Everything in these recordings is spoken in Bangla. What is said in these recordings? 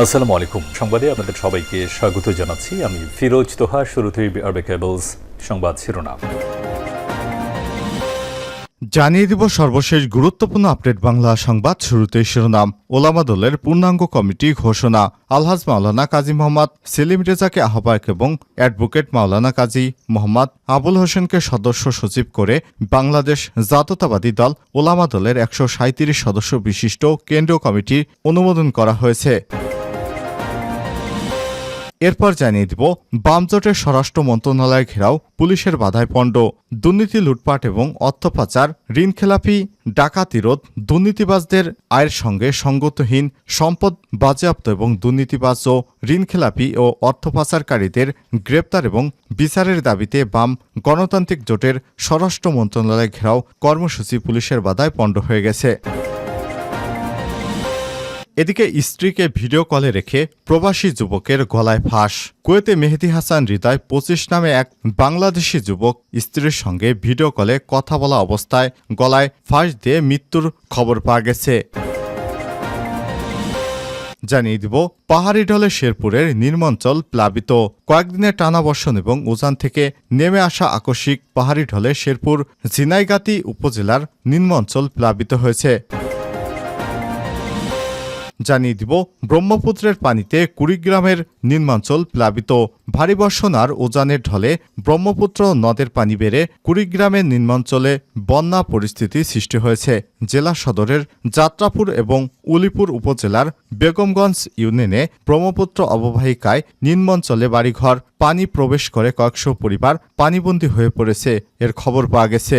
আসসালামু আলাইকুম। সংবাদে আপনাদের সবাইকে স্বাগত জানাচ্ছি। আমি ফিরোজ তোহা, শুরুতেই আরবে কেবলস সংবাদ শিরোনাম। জানিয়ে দিব সর্বশেষ গুরুত্বপূর্ণ আপডেট বাংলা সংবাদ শুরুতে শিরোনাম। ওলামা দলের পূর্ণাঙ্গ কমিটি ঘোষণা। আলহাজ মাওলানা কাজী মোহাম্মদ সেলিম রেজাকে আহ্বায়ক এবং অ্যাডভোকেট মাওলানা কাজী মোহাম্মদ আবুল হোসেনকে সদস্য সচিব করে বাংলাদেশ জাততাবাদী দল ওলামা দলের একশো সাঁইত্রিশ সদস্য বিশিষ্ট কেন্দ্রীয় কমিটির অনুমোদন করা হয়েছে। এরপর জানিয়ে দিব বামজোটের স্বরাষ্ট্র মন্ত্রণালয় ঘেরাও পুলিশের বাধায় পণ্ড। দুর্নীতি, লুটপাট এবং অর্থ পাচার ঋণখেলাপি ডাকাতিরোধ দুর্নীতিবাজদের আয়ের সঙ্গে সঙ্গতহীন সম্পদ বাজেয়াপ্ত এবং দুর্নীতিবাজ ও ঋণখেলাপি ও অর্থ পাচারকারীদের গ্রেপ্তার এবং বিচারের দাবিতে বাম গণতান্ত্রিক জোটের স্বরাষ্ট্র মন্ত্রণালয় ঘেরাও কর্মসূচি পুলিশের বাধায় পণ্ড হয়ে গেছে। এদিকে স্ত্রীকে ভিডিও কলে রেখে প্রবাসী যুবকের গলায় ফাঁস। কুয়েতে মেহেদি হাসান হৃদয় পঁচিশ নামে এক বাংলাদেশি যুবক স্ত্রীর সঙ্গে ভিডিও কলে কথা বলা অবস্থায় গলায় ফাঁস দিয়ে মৃত্যুর খবর পাওয়া গেছে। জানিয়ে দিব, পাহাড়ি ঢলে শেরপুরের নির্মাঞ্চল প্লাবিত। কয়েকদিনের টানা বর্ষণ এবং উজান থেকে নেমে আসা আকস্মিক পাহাড়ি ঢলে শেরপুর ঝিনাইগাতি উপজেলার নিম্নাঞ্চল প্লাবিত হয়েছে। জানিয়ে দিব, ব্রহ্মপুত্রের পানিতে কুড়িগ্রামের নিম্নাঞ্চল প্লাবিত ভারী বর্ষণ আর উজানের ঢলে ব্রহ্মপুত্র নদের পানি বেড়ে কুড়িগ্রামের নিম্নাঞ্চলে বন্যা পরিস্থিতি সৃষ্টি হয়েছে। জেলা সদরের যাত্রাপুর এবং উলিপুর উপজেলার বেগমগঞ্জ ইউনিয়নে ব্রহ্মপুত্র অববাহিকায় নিম্নাঞ্চলে বাড়িঘর, পানি প্রবেশ করে কয়েকশো পরিবার পানিবন্দী হয়ে পড়েছে। এর খবর পাওয়া গেছে।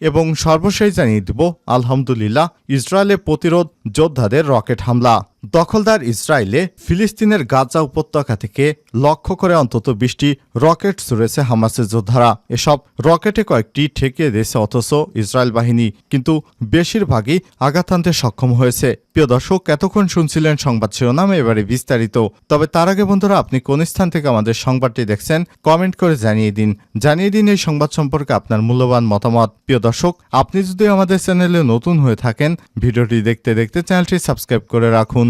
এবং সর্বশেষ জানিয়ে দিব আলহামদুলিল্লাহ ইসরায়েলের প্রতিরোধ যোদ্ধাদের রকেট হামলা। দখলদার ইসরায়েলে ফিলিস্তিনের গাজা উপত্যকা থেকে লক্ষ্য করে অন্তত বিশটি রকেট ছুড়েছে হামাসের যোদ্ধারা। এসব রকেটে কয়েকটি ঠেকিয়ে দিয়েছে অথচ ইসরায়েল বাহিনী, কিন্তু বেশিরভাগই আঘাত আনতে সক্ষম হয়েছে। প্রিয় দর্শক, এতক্ষণ শুনছিলেন সংবাদ শিরোনাম, এবারে বিস্তারিত। তবে তার আগে বন্ধুরা, আপনি কোন স্থান থেকে আমাদের সংবাদটি দেখছেন, কমেন্ট করে জানিয়ে দিন। জানিয়ে দিন এই সংবাদ সম্পর্কে আপনার মূল্যবান মতামত। প্রিয় দর্শক, আপনি যদি আমাদের চ্যানেলে নতুন হয়ে থাকেন, ভিডিওটি দেখতে দেখতে চ্যানেলটি সাবস্ক্রাইব করে রাখুন।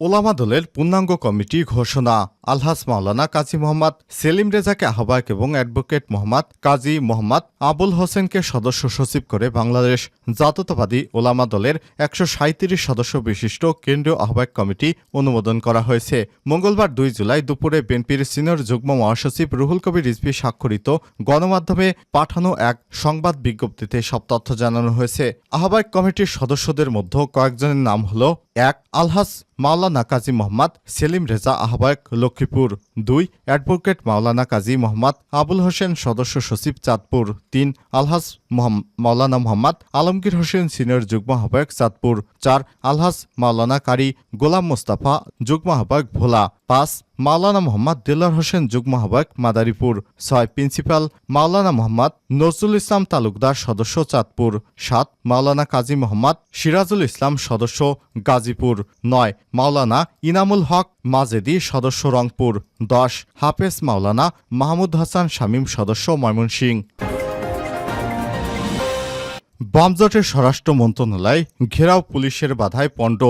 ওলামা দলের পূর্ণাঙ্গ কমিটি ঘোষণা আলহাস মাওলানা কাজী মোহাম্মদ সেলিম রেজাকে আহ্বায়ক এবং অ্যাডভোকেট মোহাম্মদ কাজী মোহাম্মদ আবুল হোসেনকে সদস্য সচিব করে বাংলাদেশ জাতীয়তাবাদী ওলামা দলের একশ সাঁইত্রিশ সদস্য বিশিষ্ট কেন্দ্রীয় আহ্বায়ক কমিটি অনুমোদন করা হয়েছে। মঙ্গলবার দুই জুলাই দুপুরে বিএনপির সিনিয়র যুগ্ম মহাসচিব রুহুল কবির রিজভি স্বাক্ষরিত গণমাধ্যমে পাঠানো এক সংবাদ বিজ্ঞপ্তিতে সব তথ্য জানানো হয়েছে। আহ্বায়ক কমিটির সদস্যদের মধ্যে কয়েকজনের নাম হল, এক আলহাস মাওলানা কাজী মোহাম্মদ সেলিম রেজা আহ্বায়ক লক্ষ্মীপুর। দুই, অ্যাডভোকেট মাওলানা কাজী মোহাম্মদ আবুল হোসেন সদস্য সচিব চাঁদপুর। তিন আলহাস মাওলানা মোহাম্মদ আলমগীর হোসেন সিনিয়র যুগ্ম আহ্বায়ক চাঁদপুর। চার আলহাস মাওলানা কারি গোলাম মোস্তাফা যুগ্ম আহ্বায়ক ভোলা। পাঁচ, মাওলানা মোহাম্মদ দিলার হোসেন যুগ্ম আহ্বায়ক মাদারীপুর। ছয়, প্রিন্সিপাল মাওলানা মোহাম্মদ নজরুল ইসলাম তালুকদার সদস্য চাঁদপুর। সাত, মাওলানা কাজী মোহাম্মদ সিরাজুল ইসলাম সদস্য গাজীপুর। নয় মাওলানা ইনামুল হক মাজেদি সদস্য রংপুর দশ হাফেজ মাওলানা মাহমুদ হাসান শামীম সদস্য ময়মনসিংহ। বামজোটের স্বরাষ্ট্র মন্ত্রণালয় ঘেরাও পুলিশের বাধায় পণ্ড।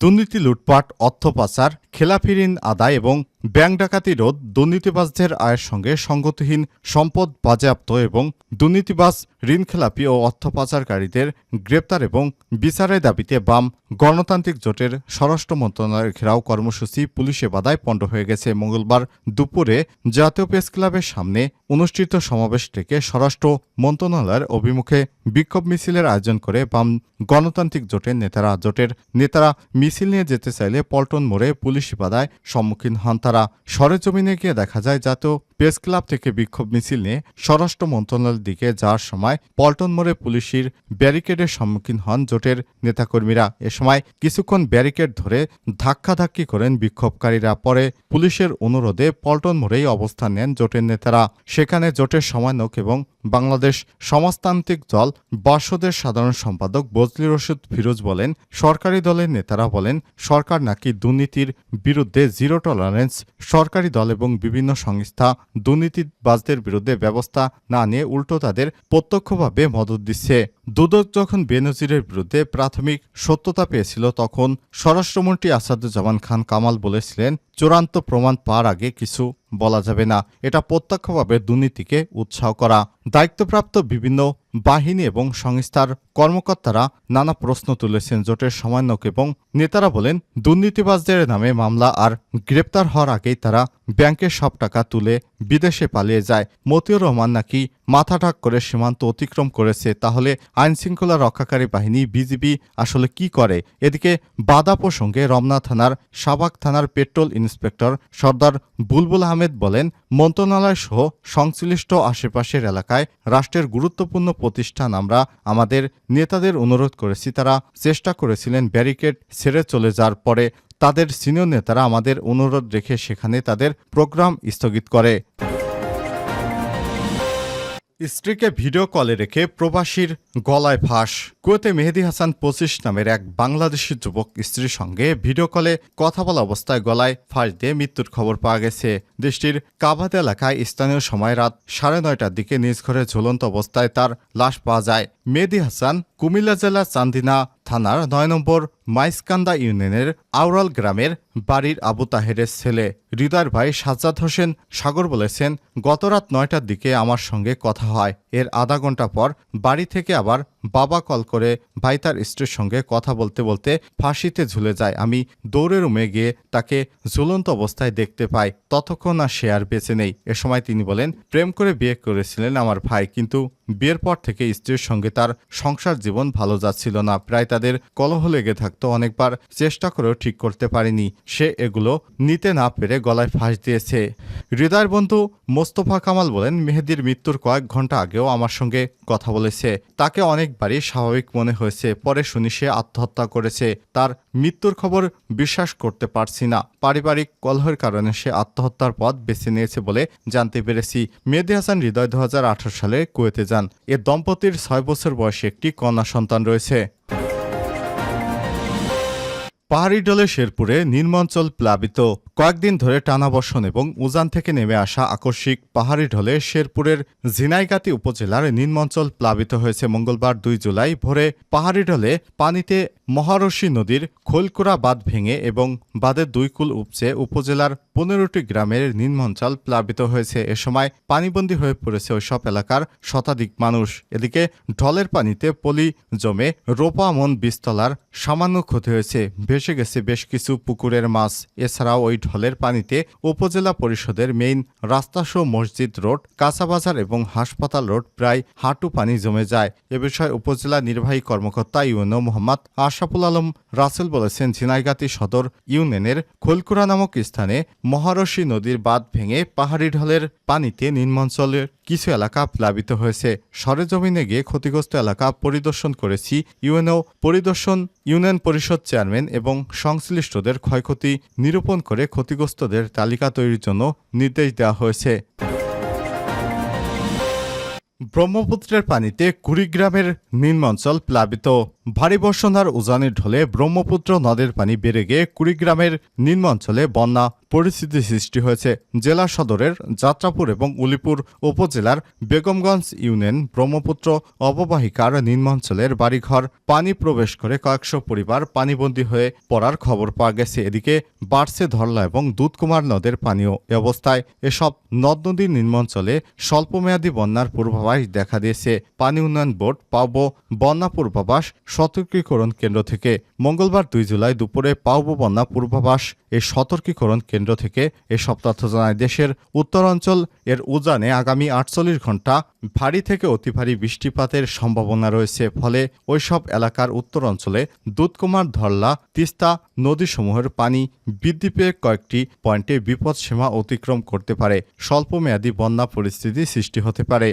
দুর্নীতি, লুটপাট, অর্থ পাচার খেলাফিরিন আদায় এবং ব্যাংক ডাকাতি রোধ, দুর্নীতিবাজদের আয়ের সঙ্গে সঙ্গতহীন সম্পদ বাজেয়াপ্ত এবং দুর্নীতিবাজ ঋণখেলাপি ও অর্থ পাচারকারীদের গ্রেপ্তার এবং বিচারের দাবিতে বাম গণতান্ত্রিক জোটের স্বরাষ্ট্র মন্ত্রণালয়ের ঘেরাও কর্মসূচি পুলিশে বাধায় পণ্ড হয়ে গেছে। মঙ্গলবার দুপুরে জাতীয় প্রেস ক্লাবের সামনে অনুষ্ঠিত সমাবেশ থেকে স্বরাষ্ট্র মন্ত্রণালয়ের অভিমুখে বিক্ষোভ মিছিলের আয়োজন করে বাম গণতান্ত্রিক জোটের নেতারা। জোটের নেতারা মিছিল নিয়ে যেতে চাইলে পল্টন মোড়ে পুলিশ বাধায় সম্মুখীন হন তারা। সরেজমিনে গিয়ে দেখা যায় জাতীয় প্রেস ক্লাব থেকে বিক্ষোভ মিছিল নিয়ে স্বরাষ্ট্র মন্ত্রণালয়ের দিকে যাওয়ার সময় পল্টন মোড়ে পুলিশের ব্যারিকেডের সম্মুখীন হন জোটের নেতাকর্মীরা। এ সময় কিছুক্ষণ ব্যারিকেড ধরে ধাক্কাধাক্কি করেন বিক্ষোভকারীরা। পরে পুলিশের অনুরোধে পল্টন মোড়েই অবস্থান নেন জোটের নেতারা। সেখানে জোটের সমানক এবং বাংলাদেশ সমাজতান্ত্রিক দল বাসদের সাধারণ সম্পাদক বজলি রশিদ ফিরোজ বলেন, সরকারি দলের নেতারা বলেন, সরকার নাকি দুর্নীতির বিরুদ্ধে জিরো টলারেন্স সরকারি দল এবং বিভিন্ন সংস্থা দুর্নীতিবাজদের বিরুদ্ধে ব্যবস্থা না নিয়ে উল্টো তাদের প্রত্যক্ষভাবে মদত দিচ্ছে। দুদক যখন বেনজিরের বিরুদ্ধে প্রাথমিক সত্যতা পেয়েছিল, তখন স্বরাষ্ট্রমন্ত্রী আসাদুজ্জামান খান কামাল বলেছিলেন, চূড়ান্ত প্রমাণ পাওয়ার আগে কিছু বলা যাবে না। এটা প্রত্যক্ষভাবে দুর্নীতিকে উৎসাহ করা। দায়িত্বপ্রাপ্ত বিভিন্ন বাহিনী এবং সংস্থার কর্মকর্তারা নানা প্রশ্ন তুলেছেন জোটের সমন্বয়ক এবং নেতারা বলেন, দুর্নীতিবাজদের নামে মামলা আর গ্রেপ্তার হওয়ার আগেই তারা ব্যাংকের সব টাকা তুলে বিদেশে পালিয়ে যায়। মতিউর রহমান নাকি মাথা ঠাক করে সীমান্ত অতিক্রম করেছে, তাহলে আইনশৃঙ্খলা রক্ষাকারী বাহিনী বিজিবি আসলে কি করে? এদিকে বাদা প্রসঙ্গে রমনা থানার সাবাক থানার পেট্রোল ইন্সপেক্টর সর্দার বুলবুল আহমেদ বলেন, মন্ত্রণালয় সহ সংশ্লিষ্ট আশেপাশের এলাকায় রাষ্ট্রের গুরুত্বপূর্ণ প্রতিষ্ঠান আমরা, আমাদের নেতাদের অনুরোধ করেছি, তারা চেষ্টা করেছিলেন ব্যারিকেড ছেড়ে চলে যাওয়ার পরে তাদের সিনিয়র নেতারা আমাদের অনুরোধ রেখে সেখানে তাদের প্রোগ্রাম স্থগিত করে। স্ত্রীকে ভিডিও কলে রেখে প্রবাসীর গলায় ফাঁস। কুয়েতে মেহেদি হাসান পঁচিশ নামের এক বাংলাদেশি যুবক স্ত্রীর সঙ্গে ভিডিও কলে কথা বলা অবস্থায় গলায় ফাঁস দিয়ে মৃত্যুর খবর পাওয়া গেছে। দেশটির কাবাদ এলাকায় স্থানীয় সময় রাত সাড়ে নয়টার দিকে নিজ ঘরে ঝুলন্ত অবস্থায় তার লাশ পাওয়া যায়। মেহেদি হাসান, কুমিল্লা জেলার চান্দিনা থানার নয় নম্বর মাইসকান্দা ইউনিয়নের আউরাল গ্রামের বাড়ির আবু তাহেরের ছেলে হৃদয়ের ভাই সাজ্জাদ হোসেন সাগর বলেছেন, গতরাত নয়টার দিকে আমার সঙ্গে কথা হয়। এর আধা ঘণ্টা পর বাড়ি থেকে আবার বাবা কল করে ভাই তার স্ত্রীর সঙ্গে কথা বলতে বলতে ফাঁসিতে ঝুলে যায়। আমি দৌড়ে রুমে গিয়ে তাকে ঝুলন্ত অবস্থায় দেখতে পাই। ততক্ষণ আর সে আর বেঁচে নেই। এ সময় তিনি বলেন, প্রেম করে বিয়ে করেছিলেন আমার ভাই, কিন্তু বিয়ের পর থেকে স্ত্রীর সঙ্গে তার সংসার জীবন ভালো যাচ্ছিল না। প্রায় তাদের কলহ লেগে থাকতো অনেকবার। চেষ্টা করেও ঠিক করতে পারেনি। সে এগুলো নিতে না পেরে গলায় ফাঁস দিয়েছে। হৃদয়ের বন্ধু মোস্তফা কামাল বলেন, মেহেদির মৃত্যুর কয়েক ঘণ্টা আগেও আমার সঙ্গে কথা বলেছে। তাকে অনেকবারই স্বাভাবিক মনে হয়েছে। পরে শুনি সে আত্মহত্যা করেছে। তার মৃত্যুর খবর বিশ্বাস করতে পারছি না। পারিবারিক কলহের কারণে সে আত্মহত্যার পথ বেছে নিয়েছে বলে জানতে পেরেছি। মেহেদি হাসান, হৃদয় দু হাজার আঠারো সালে কুয়েতে যান এ দম্পতির ছয় বছর বয়সে একটি কন্যা সন্তান রয়েছে। পাহাড়ি ডলে শেরপুরে নির্মাঞ্চল প্লাবিত। কয়েকদিন ধরে টানা বর্ষণ এবং উজান থেকে নেমে আসা আকস্মিক পাহাড়ি ঢলে শেরপুরের ঝিনাইগাতি উপজেলার নিম্নাঞ্চল প্লাবিত হয়েছে মঙ্গলবার দুই জুলাই ভোরে। পাহাড়ি ঢলে পানিতে মহারশী নদীর খোলকুড়া বাঁধ ভেঙে এবং বাঁধের দুই কুল উপচে উপজেলার পনেরোটি গ্রামের নিম্নাঞ্চল প্লাবিত হয়েছে। এ সময় পানিবন্দী হয়ে পড়েছে ওইসব এলাকার শতাধিক মানুষ। এদিকে ঢলের পানিতে পলি জমে রোপা মন বীজতলার সামান্য ক্ষতি হয়েছে। ভেসে গেছে বেশ কিছু পুকুরের মাছ। এছাড়াও ওই ঢলের পানিতে উপজেলা পরিষদের মেইন রাস্তাসহ মসজিদ রোড কাঁচাবাজার এবং হাসপাতাল রোড প্রায় হাঁটু পানি জমে যায়। এ বিষয়ে উপজেলা নির্বাহী কর্মকর্তা ইউএনও মোহাম্মদ আশাফুল আলম রাসেল বলেছেন, ঝিনাইগাতি সদর ইউনিয়নের খোলকুড়া নামক স্থানে মহারশী নদীর বাঁধ ভেঙে পাহাড়ি ঢলের পানিতে নিম্নাঞ্চলের কিছু এলাকা প্লাবিত হয়েছে। সরেজমিনে গিয়ে ক্ষতিগ্রস্ত এলাকা পরিদর্শন করেছি ইউএনও পরিদর্শন ইউনিয়ন পরিষদ চেয়ারম্যান এবং সংশ্লিষ্টদের ক্ষয়ক্ষতি নিরূপণ করে ক্ষতিগ্রস্তদের তালিকা তৈরির জন্য নির্দেশ দেওয়া হয়েছে। ব্রহ্মপুত্রের পানিতে কুড়িগ্রামের নিম্নাঞ্চল প্লাবিত। ভারী বর্ষণার উজানের ঢলে ব্রহ্মপুত্র নদের পানি বেড়ে গিয়ে কুড়িগ্রামের নিম্নাঞ্চলে বন্যা পরিস্থিতি সৃষ্টি হয়েছে জেলা সদরের যাত্রাপুর এবং উলিপুর উপজেলার বেগমগঞ্জ ইউনিয়ন ব্রহ্মপুত্র অববাহিকার নিম্নাঞ্চলের বাড়িঘর। পানি প্রবেশ করে কয়েকশো পরিবার পানিবন্দী হয়ে পড়ার খবর পাওয়া গেছে। এদিকে বাড়ছে ধরলা এবং দুধকুমার নদের পানীয় অবস্থায় এসব নদ নদীর নিম্নাঞ্চলে স্বল্পমেয়াদী বন্যার পূর্বাভাস দেখা দিয়েছে। পানি উন্নয়ন বোর্ড পাওব বন্যা পূর্বাভাস সতর্কীকরণ কেন্দ্র থেকে মঙ্গলবার দুই জুলাই দুপুরে পাওব বন্যা পূর্বাভাস এই সতর্কীকরণ কেন্দ্র থেকে এসব তথ্য জানায় দেশের উত্তরাঞ্চল। এর উজানে আগামী আটচল্লিশ ঘণ্টা ভারী থেকে অতি ভারী বৃষ্টিপাতের সম্ভাবনা রয়েছে। ফলে ওইসব এলাকার উত্তরাঞ্চলে দুধকুমার, ধরলা, তিস্তা নদীসমূহের পানি বৃদ্ধি পেয়ে কয়েকটি পয়েন্টে বিপদসীমা অতিক্রম করতে পারে। স্বল্পমেয়াদী বন্যা পরিস্থিতি সৃষ্টি হতে পারে।